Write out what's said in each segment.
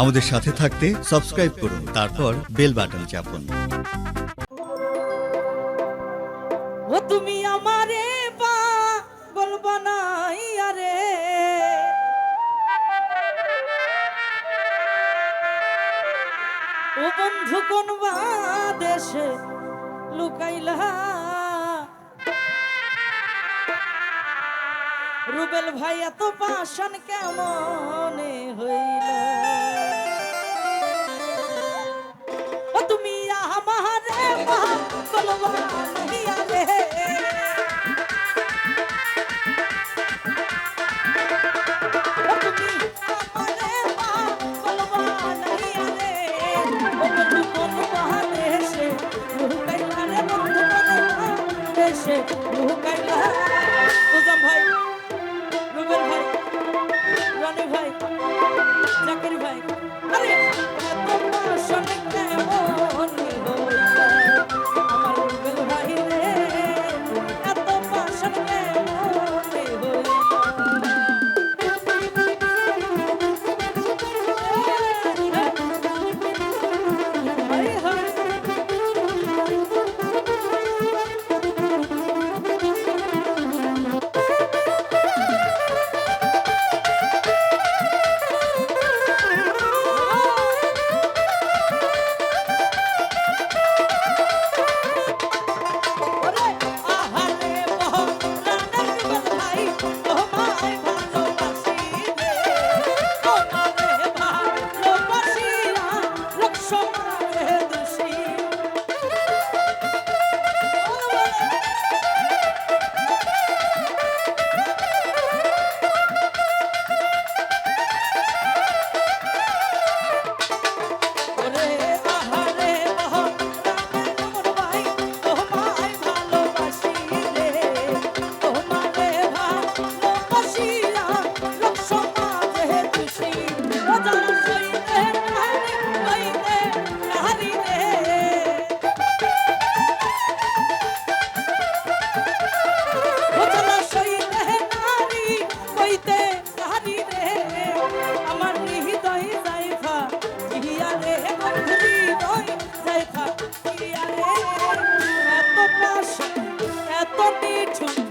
আমাদের সাথে থাকতে সাবস্ক্রাইব করুন, তারপর বেল বাটন চাপুন। ও তুমি আমারে বা পাগল বানাইয়া রে ও বন্ধু, কোন দেশে লুকাইলা? রুবেল ভাই এত পাশন কেমন হইলা? Sallallahu alaihi. কত পেছন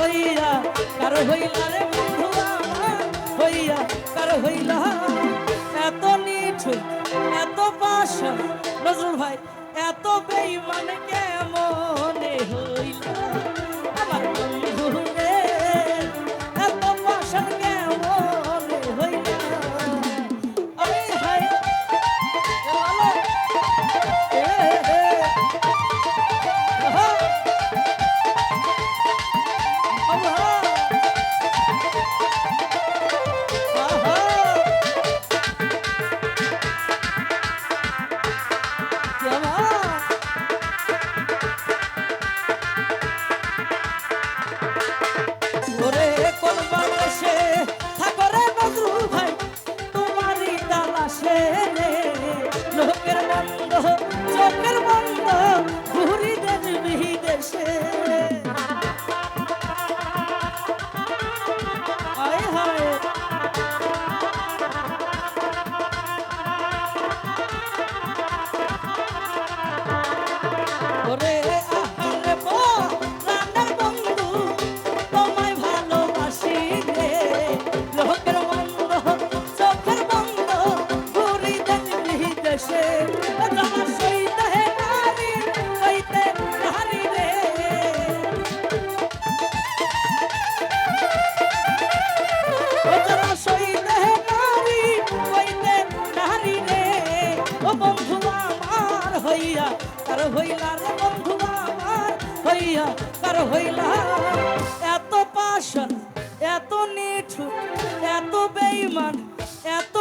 হইলা রে বন্ধু হইয়া, কার হইলা? এত নিঠুর এত পাশা, নজরুল ভাই, এত বেইমান কেমনে হইলা? হইয়া কার হইলা? এত পাশন এত নিঠু এত বেইমান এত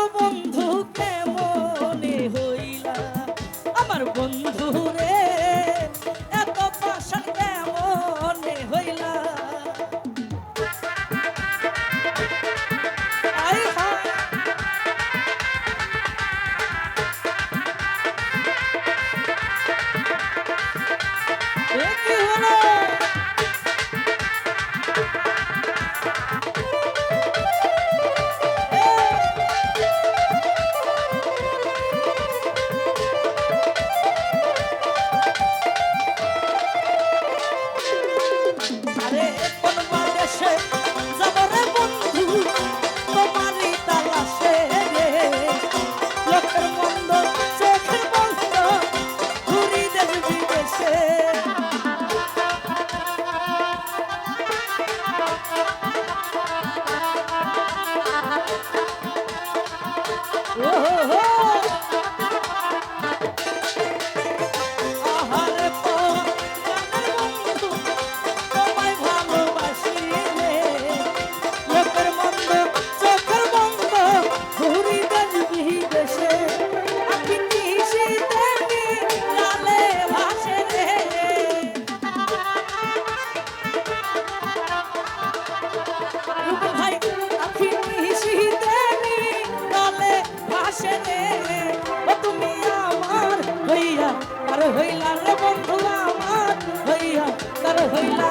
তুমি আমার হইয়া, আর হইলা রে বন্ধু আমার হইয়া, আর হইলা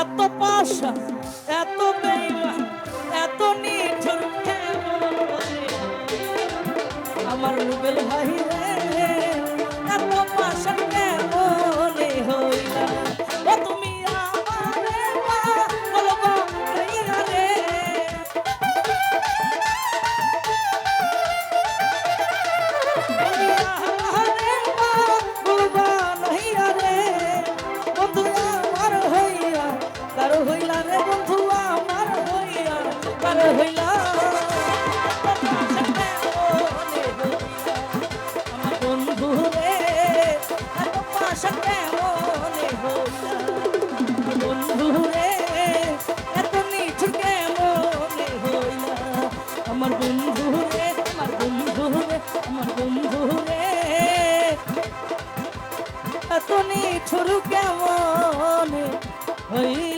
এত পাশা, এত বেইমান, এত নিঝুর আমার রুবেল ভাই রে কার হইলা। বন্ধু রে এত পাশা কেমনে হইলা? বন্ধু রে, এত নিঠুর কেমনে হইলা? আমার বন্ধু রে, আমার বন্ধু হইলা?